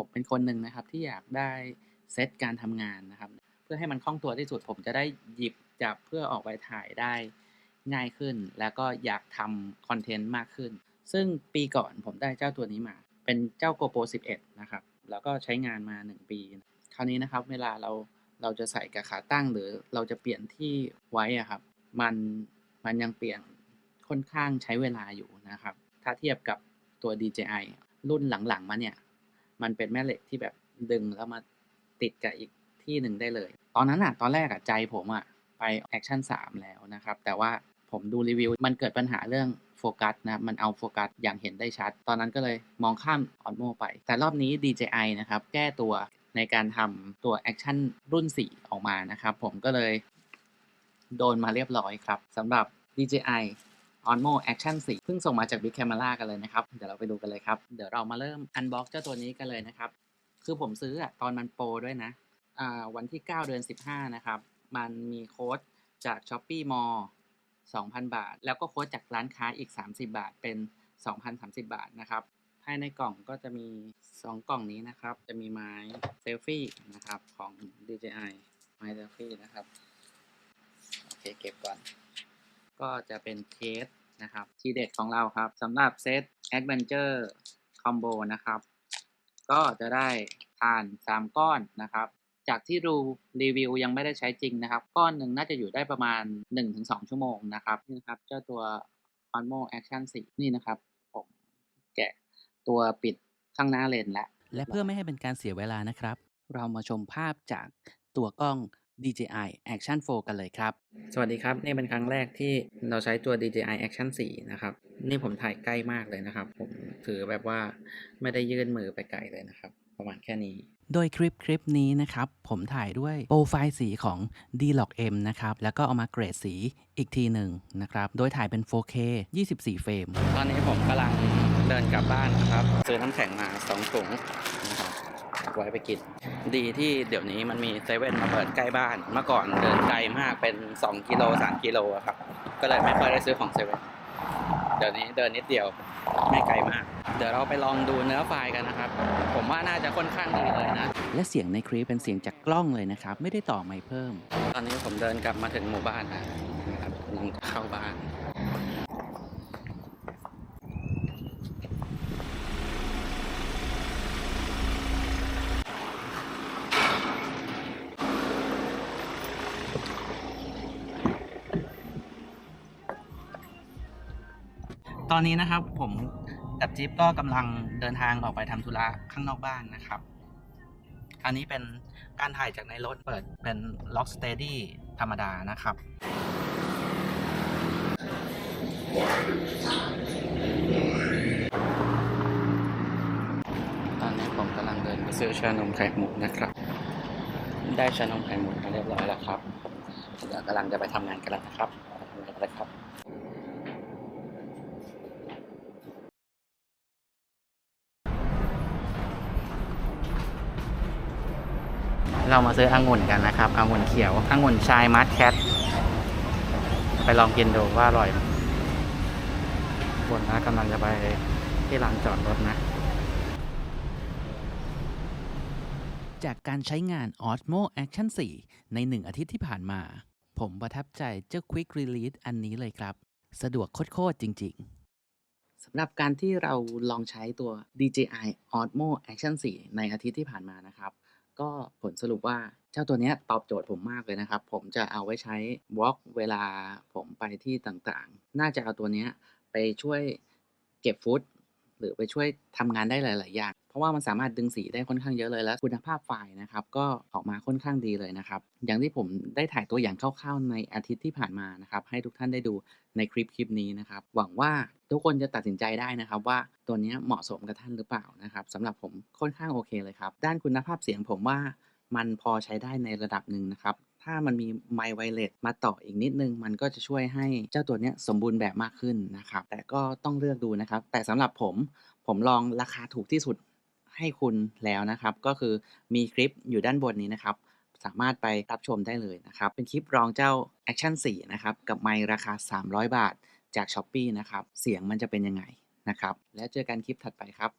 ผมเป็นคนหนึ่งนะครับ ที่อยากได้เซตการทำงานนะครับ เพื่อให้มันคล่องตัวที่สุดผมจะได้หยิบจับเพื่อออกไปถ่ายได้ง่ายขึ้น แล้วก็อยากทำคอนเทนต์มากขึ้น ซึ่งปีก่อนผมได้เจ้าตัวนี้มา เป็นเจ้า GoPro 11 นะครับ แล้วก็ใช้งานมา 1 ปี คราวนี้นะครับเวลาเราเราจะใส่กับขาตั้งหรือเราจะเปลี่ยนที่ไว้อะครับมันมันยังเปลี่ยนค่อนข้างใช้เวลาอยู่นะครับ ถ้าเทียบกับตัว DJI รุ่นหลังๆมาเนี่ย มันเป็นแม่เหล็กที่แบบดึงแล้วมาติดกับอีกที่หนึ่งได้เลย ตอนนั้นอะตอนแรกอะใจผมอะไปแอคชั่น3แล้วนะครับ แต่ว่าผมดูรีวิว มันเกิดปัญหาเรื่องโฟกัสนะมันเอาโฟกัสอย่างเห็นได้ชัด ตอนนั้นก็เลยมองข้ามออนโมไป แต่รอบนี้ DJI นะครับ แก้ตัวในการทำตัวแอคชั่นรุ่น 4 ออกมานะครับ ผมก็เลยโดนมาเรียบร้อยครับสำหรับ DJI Osmo Action 4 เพิ่งส่งมาจาก Big Camera กันเลยนะครับ เดี๋ยวเราไปดูกันเลยครับ เดี๋ยวเรามาเริ่ม unbox เจ้าตัวนี้กันเลยนะครับ คือผมซื้ออะตอนมันโปรด้วยนะอ่าวันที่ 9 เดือน 15 นะครับ มันมีโค้ดจาก Shopee Mall 2,000 บาท แล้วก็โค้ดจากร้านค้าอีก 30 บาท เป็น 2,030 บาทนะครับ ภายในกล่องก็จะมี 2 กล่องนี้นะครับ จะมีไม้เซลฟี่นะครับของ DJI ไม้เซลฟี่นะครับ โอเค เก็บก่อน ก็จะเป็นเคสนะครับ ทีเด็ดของเราครับสำหรับเซต Adventure Combo นะครับ ก็จะได้ทาน 3 ก้อนนะครับ จากที่ดูรีวิวยังไม่ได้ใช้จริงนะครับ ก้อนหนึ่งน่าจะอยู่ได้ประมาณ 1-2 ชั่วโมงนะครับนี่นะครับเจ้าตัว Osmo Action 4 นี่นะครับ ผมแกะตัวปิดข้างหน้าเลนแล้วและเพื่อไม่ให้เป็นการเสียเวลานะครับ เรามาชมภาพจากตัวกล้อง DJI Action 4 กันเลยครับ สวัสดีครับ นี่เป็นครั้งแรกที่เราใช้ตัว DJI Action 4 นะครับ นี่ผมถ่ายใกล้มากเลยนะครับ ผมถือแบบว่าไม่ได้ยื่นมือไปไกลเลยนะครับ ประมาณแค่นี้ โดยคลิปคลิปนี้นะครับ ผมถ่ายด้วยโปรไฟล์สีของ D-Log M นะครับ แล้วก็เอามาเกรดสีอีกทีหนึ่งนะครับ โดยถ่ายเป็น 4K 24 เฟรม ตอนนี้ผมกำลังเดินกลับบ้านนะครับ ซื้อน้ำแข็งมาสองถุงนะครับไว้ไปกิน ดีที่เดี๋ยวนี้มันมีเซเว่นมาเปิดใกล้บ้าน เมื่อก่อนเดินไกลมากเป็น 2 กิโล3กิโลอะครับ ก็เลยไม่ค่อยได้ซื้อของเซเว่นเดี๋ยวนี้เดินนิดเดียวไม่ไกลมาก เดี๋ยวเราไปลองดูเนื้อไฟล์กันนะครับ ผมว่าน่าจะค่อนข้างดีเลยนะ และเสียงในคลิปเป็นเสียงจากกล้องเลยนะครับ ไม่ได้ต่อไมค์เพิ่ม ตอนนี้ผมเดินกลับมาถึงหมู่บ้านแล้วนะครับกำลังเข้าบ้าน ตอนนี้นะครับผมกับจิ๊บก็กำลังเดินทางออกไปทำธุระข้างนอกบ้านนะครับ อันนี้เป็นการถ่ายจากในรถเปิดเป็น Lock Steady ธรรมดานะครับ ตอนนี้ผมกำลังเดินไปซื้อชานมไข่มุกนะครับ ได้ชานมไข่มุกมาเรียบร้อยแล้วครับเดี๋ยวกำลังจะไปทำงานกันแล้วนะครับไปทำงานกันเลยครับ เรามาซื้อองุ่นกันนะครับองุ่นเขียวองุ่นชายมัดแคทไปลองกินดูว่าอร่อยไหมบนนะกำลังจะไปที่ลานจอดรถนะ จากการใช้งาน Osmo Action 4 ใน1อาทิตย์ที่ผ่านมา ผมประทับใจเจ้า Quick Release อันนี้เลยครับ สะดวกโคตรๆจริง ๆสำหรับการที่เราลองใช้ตัว DJI Osmo Action 4 ในอาทิตย์ที่ผ่านมานะครับ ก็ผลสรุปว่าเจ้าตัวนี้ตอบโจทย์ผมมากเลยนะครับ ผมจะเอาไว้ใช้ Walk เวลาผมไปที่ต่างๆ น่าจะเอาตัวนี้ไปช่วยเก็บฟุต หรือไปช่วยทำงานได้หลาย ๆ อย่าง เพราะว่ามันสามารถดึงสีได้ค่อนข้างเยอะเลยและคุณภาพไฟล์นะครับ ก็ออกมาค่อนข้างดีเลยนะครับ อย่างที่ผมได้ถ่ายตัวอย่างคร่าว ๆ ในอาทิตย์ที่ผ่านมานะครับ ให้ทุกท่านได้ดูในคลิปคลิปนี้นะครับ หวังว่าทุกคนจะตัดสินใจได้นะครับว่าตัวนี้เหมาะสมกับท่านหรือเปล่านะครับสำหรับผมค่อนข้างโอเคเลยครับ ด้านคุณภาพเสียงผมว่ามันพอใช้ได้ในระดับหนึ่งนะครับ ถ้ามันมีไมค์ไวเลสมาต่ออีกนิดนึง มันก็จะช่วยให้เจ้าตัวเนี้ยสมบูรณ์แบบมากขึ้นนะครับ แต่ก็ต้องเลือกดูนะครับ แต่สำหรับผม ผมลองราคาถูกที่สุดให้คุณแล้วนะครับ ก็คือมีคลิปอยู่ด้านบนนี้นะครับ สามารถไปรับชมได้เลยนะครับ เป็นคลิปรองเจ้า Action 4 นะครับ กับไมค์ราคา 300 บาทจาก s h อ p e e นะครับ เสียงมันจะเป็นยังไงนะครับ แล้วเจอกันคลิปถัดไปครับ